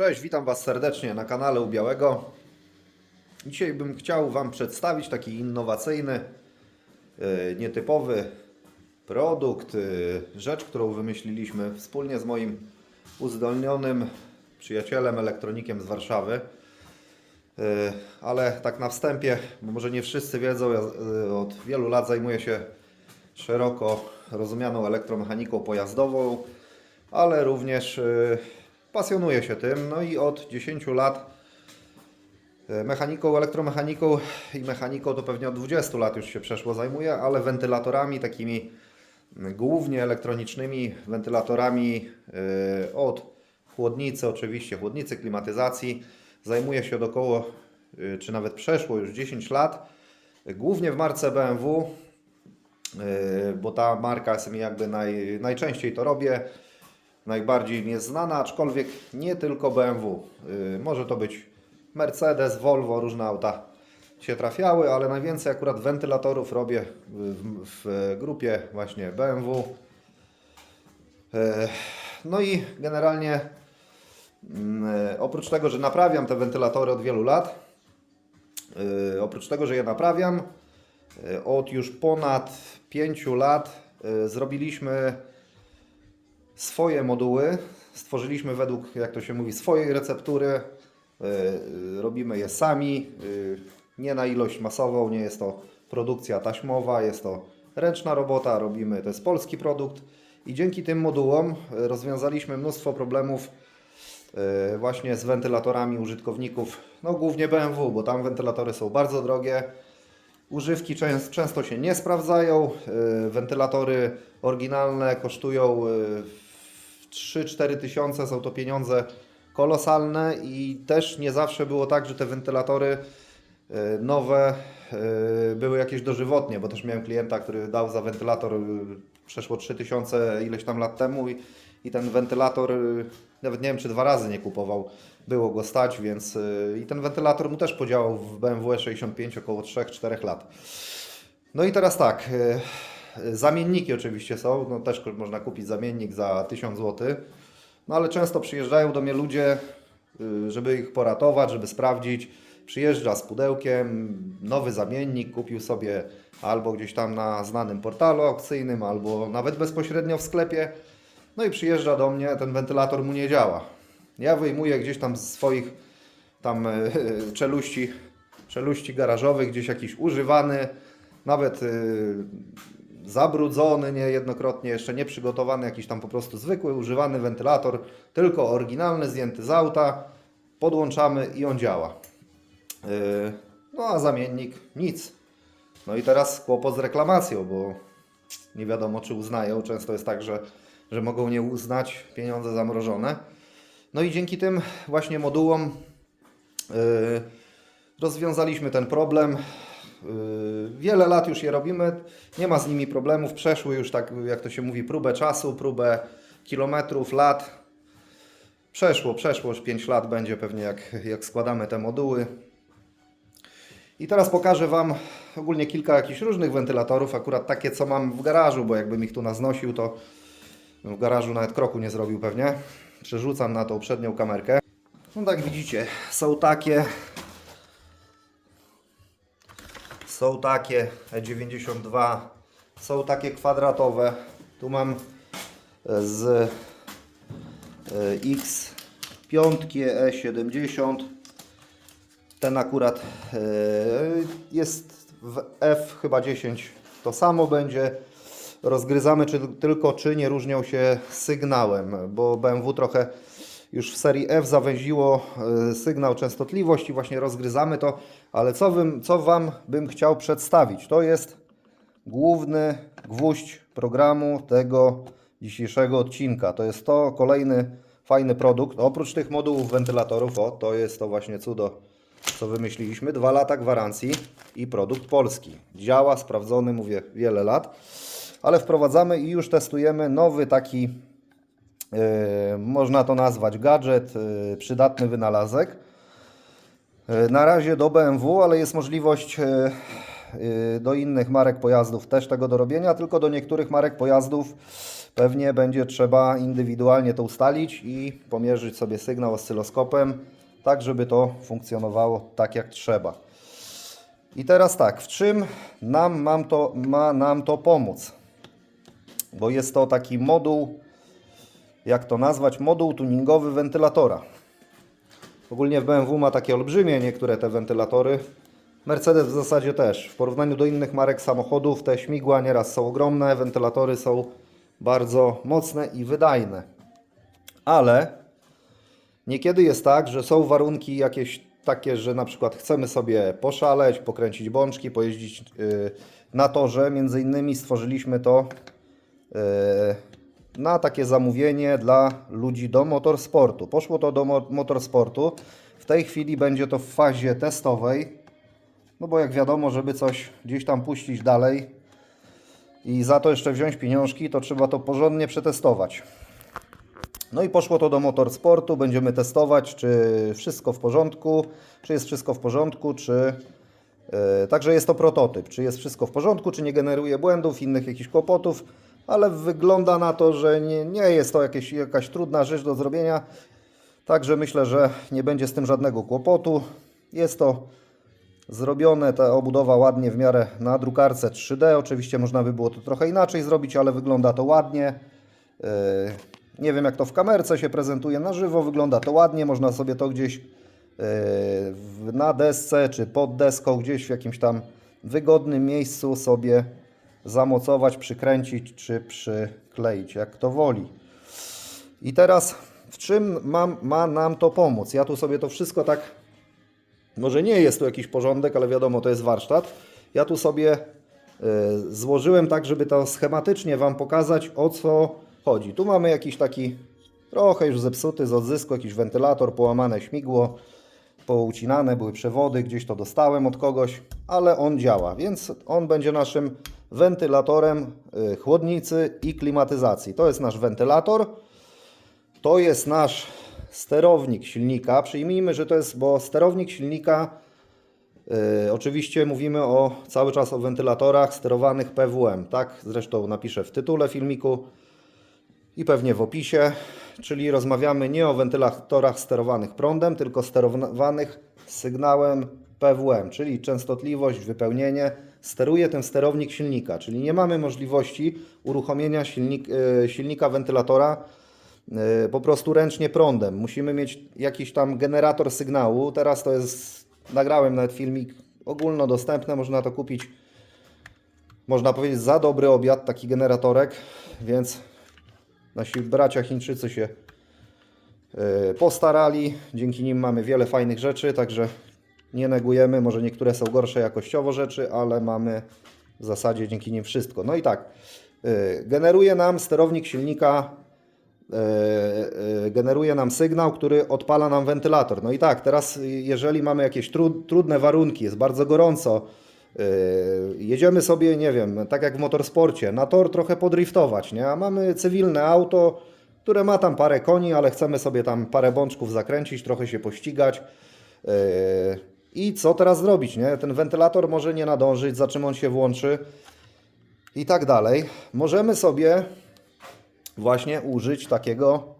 Cześć, witam Was serdecznie na kanale u Białego. Dzisiaj bym chciał Wam przedstawić taki innowacyjny, e, nietypowy produkt, e, rzecz, którą wymyśliliśmy wspólnie z moim uzdolnionym przyjacielem, elektronikiem z Warszawy. E, Ale tak na wstępie, bo może nie wszyscy wiedzą, ja od wielu lat zajmuję się szeroko rozumianą elektromechaniką pojazdową, ale również pasjonuję się tym. No i od 10 lat e, mechaniką, elektromechaniką i mechaniką to pewnie od 20 lat już się przeszło zajmuję, ale wentylatorami takimi głównie elektronicznymi, wentylatorami e, od chłodnicy, oczywiście chłodnicy, klimatyzacji. Zajmuję się od około, e, czy nawet przeszło już 10 lat, głównie w marce BMW, bo ta marka jest mi jakby naj, najczęściej to robię najbardziej mi jest znana, aczkolwiek nie tylko BMW. Yy, może to być Mercedes, Volvo, różne auta się trafiały, ale najwięcej akurat wentylatorów robię w, w grupie właśnie BMW. Yy, No i generalnie mm, oprócz tego, że naprawiam te wentylatory od wielu lat, oprócz tego, że je naprawiam, od już ponad 5 lat zrobiliśmy swoje moduły. Stworzyliśmy według, jak to się mówi, swojej receptury. Yy, Robimy je sami, yy, nie na ilość masową, nie jest to produkcja taśmowa, jest to ręczna robota, robimy, to jest polski produkt i dzięki tym modułom rozwiązaliśmy mnóstwo problemów właśnie z wentylatorami użytkowników, no głównie BMW, bo tam wentylatory są bardzo drogie, Używki częst, często się nie sprawdzają. Wentylatory oryginalne kosztują 3-4 tysiące, są to pieniądze kolosalne i też nie zawsze było tak, że te wentylatory yy, nowe yy, były jakieś dożywotnie, bo też miałem klienta, który dał za wentylator yy, przeszło 3000 ileś tam lat temu i, i ten wentylator nawet nie wiem czy dwa razy nie kupował, było go stać, więc i ten wentylator mu też podziałał w BMW 65 około 3-4 lat. No i teraz tak, zamienniki oczywiście są, no też można kupić zamiennik za 1000 zł, no ale często przyjeżdżają do mnie ludzie, yy, żeby ich poratować, żeby sprawdzić. Przyjeżdża z pudełkiem, nowy zamiennik, kupił sobie albo gdzieś tam na znanym portalu aukcyjnym, albo nawet bezpośrednio w sklepie. No i przyjeżdża do mnie, ten wentylator mu nie działa. Ja wyjmuję gdzieś tam z swoich tam e, czeluści, czeluści garażowych, gdzieś jakiś używany, nawet e, zabrudzony niejednokrotnie, jeszcze nie przygotowany, jakiś tam po prostu zwykły, używany wentylator, tylko oryginalny, zdjęty z auta, podłączamy i on działa. Yy, No a zamiennik nic. No i teraz kłopot z reklamacją, bo nie wiadomo czy uznają. Często jest tak, że, że mogą nie uznać, pieniądze zamrożone. No i dzięki tym właśnie modułom yy, rozwiązaliśmy ten problem. Yy, Wiele lat już je robimy, nie ma z nimi problemów. Przeszły już tak, jak to się mówi, próbę czasu, próbę kilometrów, lat. Przeszło, przeszło już 5 lat będzie pewnie jak, jak składamy te moduły. I teraz pokażę Wam ogólnie kilka jakichś różnych wentylatorów, akurat takie co mam w garażu, bo jakbym ich tu naznosił, to w garażu nawet kroku nie zrobił pewnie. Przerzucam na tą przednią kamerkę. No tak widzicie, są takie, są takie E92, są takie kwadratowe. Tu mam e, z e, X5 E70. Ten akurat e, jest w F chyba 10 to samo będzie. Rozgryzamy czy, tylko czy nie różnią się sygnałem, bo BMW trochę już w serii F zawęziło e, sygnał częstotliwość i właśnie rozgryzamy to. Ale co, wym, co Wam bym chciał przedstawić? To jest główny gwóźdź programu tego dzisiejszego odcinka. To jest to kolejny fajny produkt. Oprócz tych modułów wentylatorów, o to jest to właśnie cudo, co wymyśliliśmy. Dwa lata gwarancji i produkt polski. Działa, sprawdzony, mówię, wiele lat. Ale wprowadzamy i już testujemy nowy taki, można to nazwać gadżet, e, przydatny wynalazek. E, Na razie do BMW, ale jest możliwość e, do innych marek pojazdów też tego do robienia, tylko do niektórych marek pojazdów pewnie będzie trzeba indywidualnie to ustalić i pomierzyć sobie sygnał oscyloskopem, tak żeby to funkcjonowało tak jak trzeba. I teraz tak, w czym nam mam to, ma nam to pomóc? Bo jest to taki moduł, jak to nazwać, moduł tuningowy wentylatora. Ogólnie w BMW ma takie olbrzymie niektóre te wentylatory. Mercedes w zasadzie też. W porównaniu do innych marek samochodów te śmigła nieraz są ogromne, wentylatory są bardzo mocne i wydajne. Ale niekiedy jest tak, że są warunki jakieś takie, że na przykład chcemy sobie poszaleć, pokręcić bączki, pojeździć yy, na torze. Między innymi stworzyliśmy to yy, na takie zamówienie dla ludzi do motorsportu. Poszło to do mo- motorsportu. W tej chwili będzie to w fazie testowej. No bo jak wiadomo, żeby coś gdzieś tam puścić dalej i za to jeszcze wziąć pieniążki, to trzeba to porządnie przetestować. No i poszło to do motorsportu. Będziemy testować, czy wszystko w porządku, czy jest wszystko w porządku, czy. Yy, także jest to prototyp, czy jest wszystko w porządku, czy nie generuje błędów, innych jakichś kłopotów, ale wygląda na to, że nie, nie jest to jakieś, jakaś trudna rzecz do zrobienia. Także myślę, że nie będzie z tym żadnego kłopotu. Jest to zrobione, ta obudowa ładnie w miarę na drukarce 3D. Oczywiście można by było to trochę inaczej zrobić, ale wygląda to ładnie. Yy, Nie wiem jak to w kamerce się prezentuje na żywo, wygląda to ładnie. Można sobie to gdzieś w- na desce czy pod deską, gdzieś w jakimś tam wygodnym miejscu sobie zamocować, przykręcić czy przykleić, jak to woli. I teraz w czym mam, ma nam to pomóc? Ja tu sobie to wszystko tak może nie jest tu jakiś porządek, ale wiadomo, to jest warsztat. Ja tu sobie e, złożyłem tak, żeby to schematycznie Wam pokazać, o co chodzi. Tu mamy jakiś taki trochę już zepsuty z odzysku, jakiś wentylator, połamane śmigło, poucinane były przewody, gdzieś to dostałem od kogoś, ale on działa, więc on będzie naszym wentylatorem e, chłodnicy i klimatyzacji. To jest nasz wentylator. To jest nasz sterownik silnika. Przyjmijmy, że to jest, bo sterownik silnika, y, oczywiście mówimy o cały czas o wentylatorach sterowanych PWM, tak? Zresztą napiszę w tytule filmiku i pewnie w opisie. Czyli rozmawiamy nie o wentylatorach sterowanych prądem, tylko sterowanych sygnałem PWM, czyli częstotliwość, wypełnienie. Steruje ten sterownik silnika, czyli nie mamy możliwości uruchomienia silnik, y, silnika wentylatora y, po prostu ręcznie prądem. Musimy mieć jakiś tam generator sygnału. Teraz to jest, nagrałem nawet filmik ogólnodostępny, można to kupić, można powiedzieć, za dobry obiad, taki generatorek, więc nasi bracia Chińczycy się y, postarali. Dzięki nim mamy wiele fajnych rzeczy, także nie negujemy. Może niektóre są gorsze jakościowo rzeczy, ale mamy w zasadzie dzięki nim wszystko. No i tak, y, generuje nam sterownik silnika e, e, generuje nam sygnał, który odpala nam wentylator. No i tak, teraz jeżeli mamy jakieś tru, trudne warunki, jest bardzo gorąco, e, jedziemy sobie, nie wiem, tak jak w motorsporcie, na tor trochę podriftować, nie? A mamy cywilne auto, które ma tam parę koni, ale chcemy sobie tam parę bączków zakręcić, trochę się pościgać. e, I co teraz zrobić, nie? Ten wentylator może nie nadążyć, za czym on się włączy i tak dalej. Możemy sobie właśnie użyć takiego,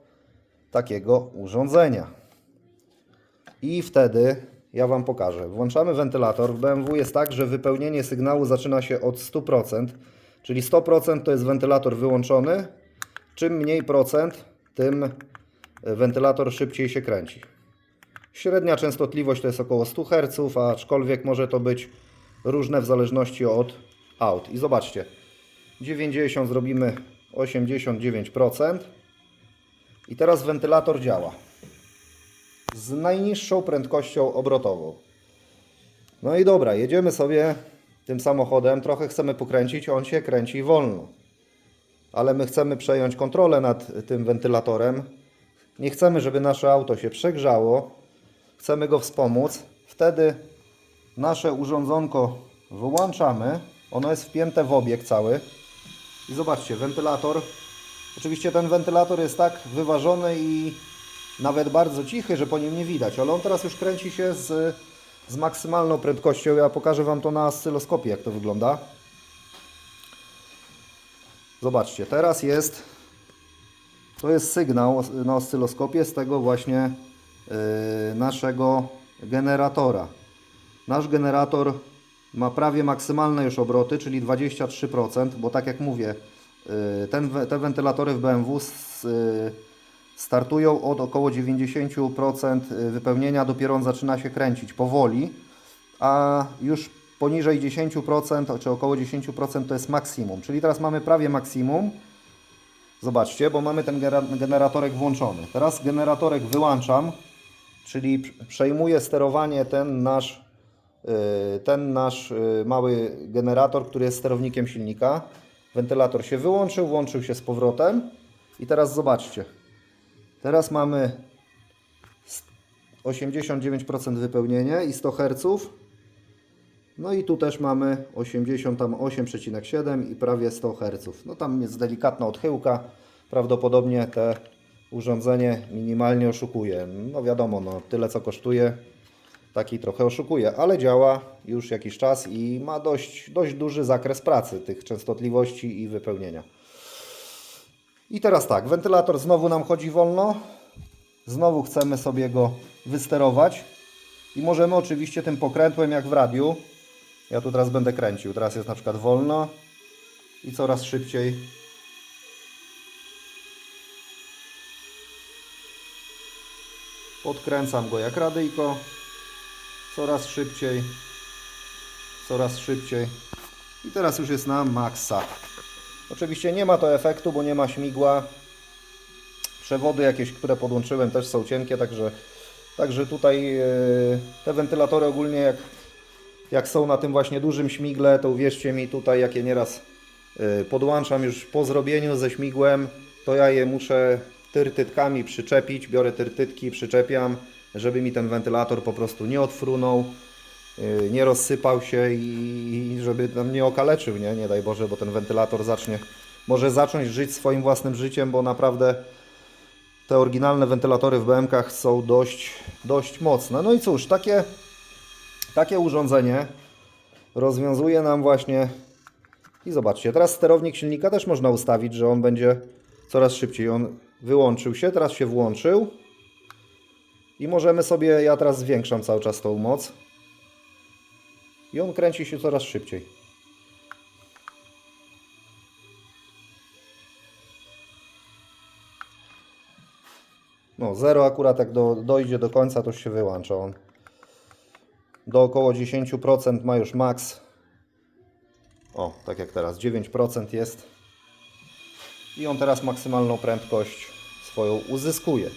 takiego urządzenia. I wtedy ja Wam pokażę. Włączamy wentylator. W BMW jest tak, że wypełnienie sygnału zaczyna się od 100%, czyli 100% to jest wentylator wyłączony. Czym mniej procent, tym wentylator szybciej się kręci. Średnia częstotliwość to jest około 100 Hz, aczkolwiek może to być różne w zależności od aut. I zobaczcie, 90 zrobimy 89%. I teraz wentylator działa z najniższą prędkością obrotową. No i dobra, jedziemy sobie tym samochodem, trochę chcemy pokręcić, on się kręci wolno. Ale my chcemy przejąć kontrolę nad tym wentylatorem. Nie chcemy, żeby nasze auto się przegrzało. Chcemy go wspomóc. Wtedy nasze urządzonko wyłączamy. Ono jest wpięte w obieg cały. I zobaczcie, wentylator. Oczywiście ten wentylator jest tak wyważony i nawet bardzo cichy, że po nim nie widać, ale on teraz już kręci się z z maksymalną prędkością. Ja pokażę Wam to na oscyloskopie, jak to wygląda. Zobaczcie, teraz jest to jest sygnał na oscyloskopie z tego właśnie yy, naszego generatora. Nasz generator ma prawie maksymalne już obroty, czyli 23%, bo tak jak mówię, yy, ten, te wentylatory w BMW s, yy, startują od około 90% wypełnienia, dopiero on zaczyna się kręcić powoli, a już poniżej 10% czy około 10% to jest maksimum, czyli teraz mamy prawie maksimum. Zobaczcie, bo mamy ten generatorek włączony. Teraz generatorek wyłączam, czyli p- przejmuje sterowanie ten nasz, yy, ten nasz yy, mały generator, który jest sterownikiem silnika. Wentylator się wyłączył, włączył się z powrotem i teraz zobaczcie. Teraz mamy s- 89% wypełnienie i 100 Hz. No i tu też mamy 88,7 i prawie 100 Hz. No tam jest delikatna odchyłka. Prawdopodobnie te urządzenie minimalnie oszukuje. No wiadomo, no tyle co kosztuje, taki trochę oszukuje, ale działa już jakiś czas i ma dość, dość duży zakres pracy tych częstotliwości i wypełnienia. I teraz tak, wentylator znowu nam chodzi wolno. Znowu chcemy sobie go wysterować. I możemy oczywiście tym pokrętłem jak w radiu. Ja tu teraz będę kręcił. Teraz jest na przykład wolno i coraz szybciej. Podkręcam go jak radyjko. Coraz szybciej. Coraz szybciej. I teraz już jest na maksa. Oczywiście nie ma to efektu, bo nie ma śmigła. Przewody jakieś, które podłączyłem też są cienkie, także, także tutaj e, te wentylatory ogólnie jak, jak są na tym właśnie dużym śmigle, to uwierzcie mi tutaj jak je nieraz e, podłączam już po zrobieniu ze śmigłem, to ja je muszę tyrtytkami przyczepić, biorę tyrtytki, przyczepiam, żeby mi ten wentylator po prostu nie odfrunął, nie rozsypał się i i żeby tam nie okaleczył, nie? Nie daj Boże, bo ten wentylator zacznie, może zacząć żyć swoim własnym życiem, bo naprawdę te oryginalne wentylatory w BMK są dość, dość mocne. No i cóż, takie, takie urządzenie rozwiązuje nam właśnie i zobaczcie, teraz sterownik silnika też można ustawić, że on będzie coraz szybciej. On wyłączył się, teraz się włączył. I możemy sobie, ja teraz zwiększam cały czas tą moc. I on kręci się coraz szybciej. No, zero akurat jak do, dojdzie do końca, to się wyłącza on. Do około 10% ma już max. O, tak jak teraz, 9% jest. I on teraz maksymalną prędkość swoją uzyskuje.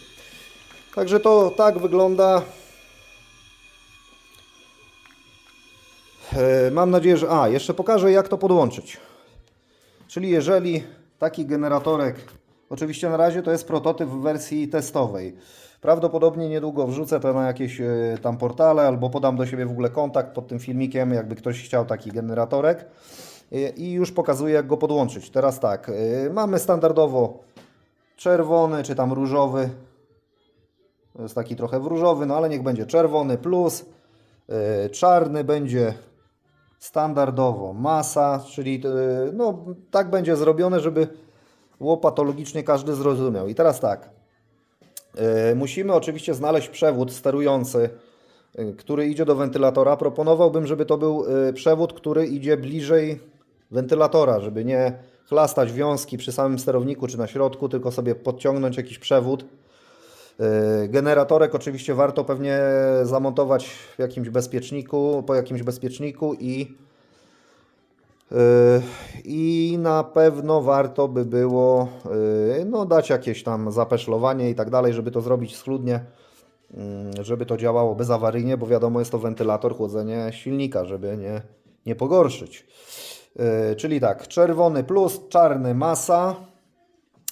Także to tak wygląda. Mam nadzieję, że. A, jeszcze pokażę, jak to podłączyć. Czyli jeżeli taki generatorek, oczywiście na razie to jest prototyp w wersji testowej. Prawdopodobnie niedługo wrzucę to na jakieś e, tam portale albo podam do siebie w ogóle kontakt pod tym filmikiem, jakby ktoś chciał taki generatorek. E, I już pokazuję, jak go podłączyć. Teraz tak, e, mamy standardowo czerwony czy tam różowy. To jest taki trochę w różowy, no ale niech będzie czerwony plus. e, Czarny będzie standardowo masa, czyli e, no, tak będzie zrobione, żeby było patologicznie każdy zrozumiał. I teraz tak. e, Musimy oczywiście znaleźć przewód sterujący, e, który idzie do wentylatora. Proponowałbym, żeby to był przewód, który idzie bliżej wentylatora, żeby nie chlastać wiązki przy samym sterowniku czy na środku, tylko sobie podciągnąć jakiś przewód. Yy, Generatorek oczywiście warto pewnie zamontować w jakimś bezpieczniku, po jakimś bezpieczniku i yy, i na pewno warto by było yy, no, dać jakieś tam zapeszlowanie i tak dalej, żeby to zrobić schludnie, yy, żeby to działało bezawaryjnie, bo wiadomo jest to wentylator, chłodzenie silnika, żeby nie, nie pogorszyć. Czyli tak, czerwony plus, czarny masa,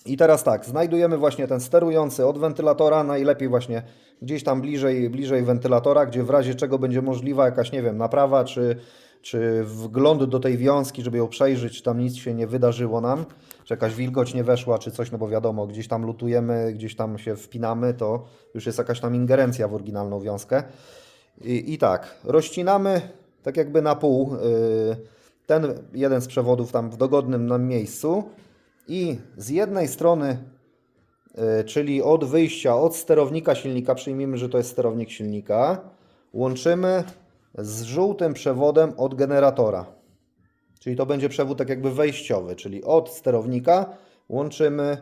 i teraz tak, znajdujemy właśnie ten sterujący od wentylatora, najlepiej właśnie gdzieś tam bliżej, bliżej wentylatora, gdzie w razie czego będzie możliwa jakaś, nie wiem, naprawa, czy, czy wgląd do tej wiązki, żeby ją przejrzeć, czy tam nic się nie wydarzyło nam, czy jakaś wilgoć nie weszła, czy coś, no bo wiadomo, gdzieś tam lutujemy, gdzieś tam się wpinamy, to już jest jakaś tam ingerencja w oryginalną wiązkę. I, I tak, rozcinamy tak jakby na pół y, ten jeden z przewodów tam w dogodnym nam miejscu i z jednej strony, y, czyli od wyjścia, od sterownika silnika, przyjmijmy, że to jest sterownik silnika, łączymy z żółtym przewodem od generatora. Czyli to będzie przewód tak jakby wejściowy, czyli od sterownika łączymy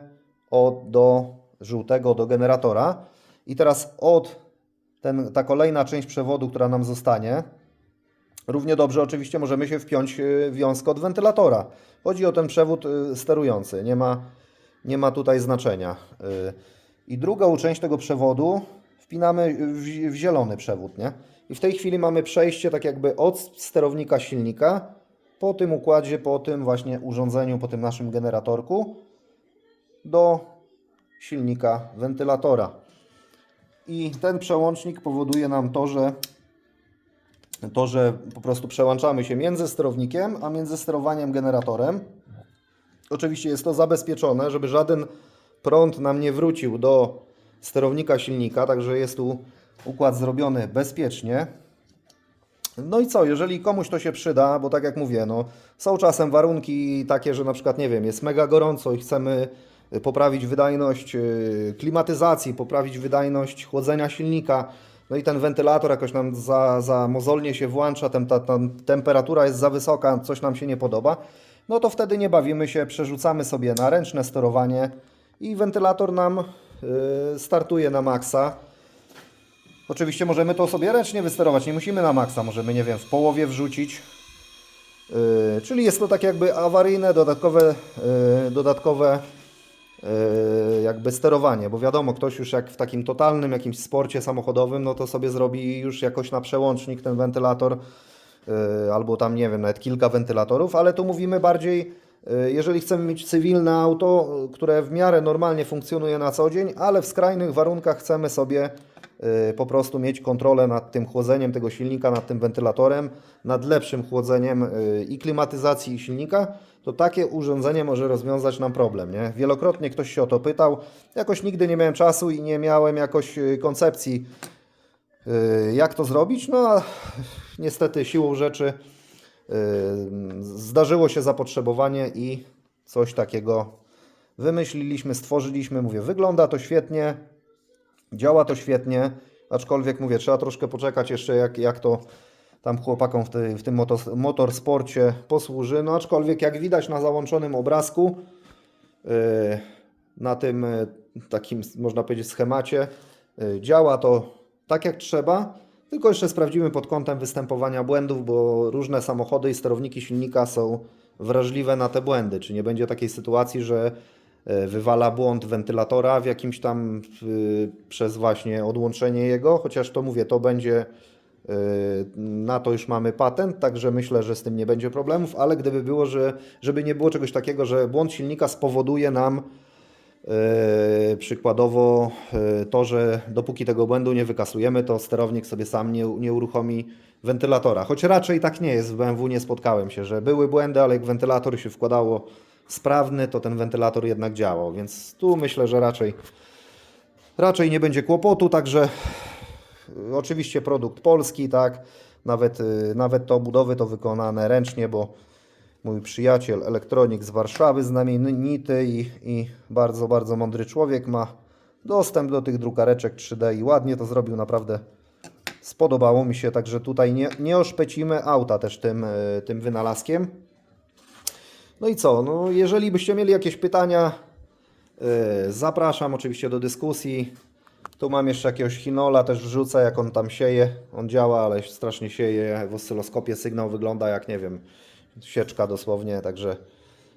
od, do żółtego, do generatora. I teraz od ten, ta kolejna część przewodu, która nam zostanie, równie dobrze oczywiście możemy się wpiąć y, wiązkę od wentylatora. Chodzi o ten przewód y, sterujący, nie ma, nie ma tutaj znaczenia. Y, I drugą część tego przewodu wpinamy w zielony przewód, nie? I w tej chwili mamy przejście tak jakby od sterownika silnika po tym układzie, po tym właśnie urządzeniu, po tym naszym generatorku do silnika wentylatora. I ten przełącznik powoduje nam to, że to, że po prostu przełączamy się między sterownikiem, a między sterowaniem generatorem. Oczywiście jest to zabezpieczone, żeby żaden prąd nam nie wrócił do sterownika silnika, także jest tu układ zrobiony bezpiecznie. No i co, jeżeli komuś to się przyda, bo tak jak mówię, no, są czasem warunki takie, że na przykład, nie wiem, jest mega gorąco i chcemy poprawić wydajność y, klimatyzacji, poprawić wydajność chłodzenia silnika, no i ten wentylator jakoś nam za, za mozolnie się włącza, tem, ta, ta temperatura jest za wysoka, coś nam się nie podoba, no to wtedy nie bawimy się, przerzucamy sobie na ręczne sterowanie i wentylator nam y, startuje na maksa. Oczywiście możemy to sobie ręcznie wysterować, nie musimy na maksa, możemy, nie wiem, w połowie wrzucić. Yy, czyli jest to tak jakby awaryjne, dodatkowe, yy, dodatkowe yy, jakby sterowanie, bo wiadomo, ktoś już jak w takim totalnym jakimś sporcie samochodowym, no to sobie zrobi już jakoś na przełącznik ten wentylator, yy, albo tam, nie wiem, nawet kilka wentylatorów, ale tu mówimy bardziej, jeżeli chcemy mieć cywilne auto, yy, które w miarę normalnie funkcjonuje na co dzień, ale w skrajnych warunkach chcemy sobie y, po prostu mieć kontrolę nad tym chłodzeniem tego silnika, nad tym wentylatorem, nad lepszym chłodzeniem i klimatyzacji silnika, to takie urządzenie może rozwiązać nam problem. Nie? Wielokrotnie ktoś się o to pytał, jakoś nigdy nie miałem czasu i nie miałem jakoś koncepcji, jak to zrobić, no a niestety siłą rzeczy zdarzyło się zapotrzebowanie i coś takiego wymyśliliśmy, stworzyliśmy. Mówię, wygląda to świetnie, Działa to świetnie, aczkolwiek mówię, trzeba troszkę poczekać jeszcze jak, jak to tam chłopakom w, w tym motos, motorsporcie posłuży. No aczkolwiek jak widać na załączonym obrazku, yy, na tym yy, takim można powiedzieć schemacie, yy, działa to tak jak trzeba. Tylko jeszcze sprawdzimy pod kątem występowania błędów, bo różne samochody i sterowniki silnika są wrażliwe na te błędy. Czy nie będzie takiej sytuacji, że e, wywala błąd wentylatora w jakimś tam y, przez właśnie odłączenie jego, chociaż to mówię, to będzie y, na to już mamy patent, także myślę, że z tym nie będzie problemów, ale gdyby było, że żeby nie było czegoś takiego, że błąd silnika spowoduje nam e, przykładowo e, to, że dopóki tego błędu nie wykasujemy, to sterownik sobie sam nie, nie uruchomi wentylatora. Choć raczej tak nie jest, w BMW nie spotkałem się, że były błędy, ale jak wentylator się wkładało sprawny, to ten wentylator jednak działał, więc tu myślę, że raczej, raczej nie będzie kłopotu, także y, oczywiście produkt polski, tak, nawet, nawet to obudowy to wykonane ręcznie, bo mój przyjaciel, elektronik z Warszawy, znamienity i, i bardzo, bardzo mądry człowiek, ma dostęp do tych drukareczek 3D i ładnie to zrobił, naprawdę spodobało mi się, także tutaj nie, nie oszpecimy auta też tym, y, tym wynalazkiem. No i co? No, jeżeli byście mieli jakieś pytania, yy, zapraszam oczywiście do dyskusji. Tu mam jeszcze jakiegoś Hinola, też wrzucę, jak on tam sieje. On działa, ale strasznie sieje. W oscyloskopie sygnał wygląda jak, nie wiem, sieczka dosłownie, także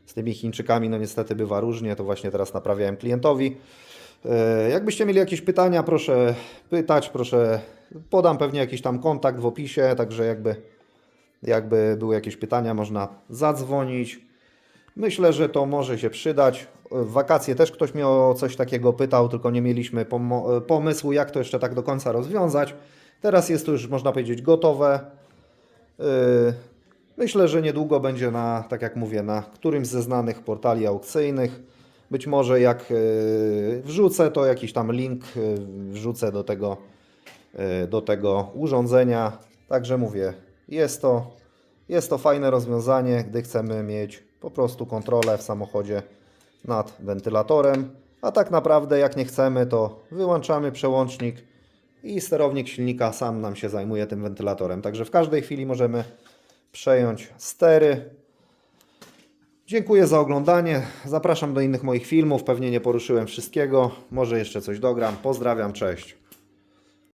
z tymi Chińczykami no niestety bywa różnie. To właśnie teraz naprawiałem klientowi. Yy, Jakbyście mieli jakieś pytania, proszę pytać, proszę, podam pewnie jakiś tam kontakt w opisie, także jakby, jakby były jakieś pytania, można zadzwonić. Myślę, że to może się przydać. W wakacje też ktoś mnie o coś takiego pytał, tylko nie mieliśmy pomysłu, jak to jeszcze tak do końca rozwiązać. Teraz jest to już, można powiedzieć, gotowe. Myślę, że niedługo będzie na, tak jak mówię, na którymś ze znanych portali aukcyjnych. Być może jak yy, wrzucę, to jakiś tam link yy, wrzucę do tego y, do tego urządzenia. Także mówię, jest to, jest to fajne rozwiązanie, gdy chcemy mieć po prostu kontrolę w samochodzie nad wentylatorem. A tak naprawdę, jak nie chcemy, to wyłączamy przełącznik i sterownik silnika sam nam się zajmuje tym wentylatorem. Także w każdej chwili możemy przejąć stery. Dziękuję za oglądanie. Zapraszam do innych moich filmów. Pewnie nie poruszyłem wszystkiego. Może jeszcze coś dogram. Pozdrawiam, cześć.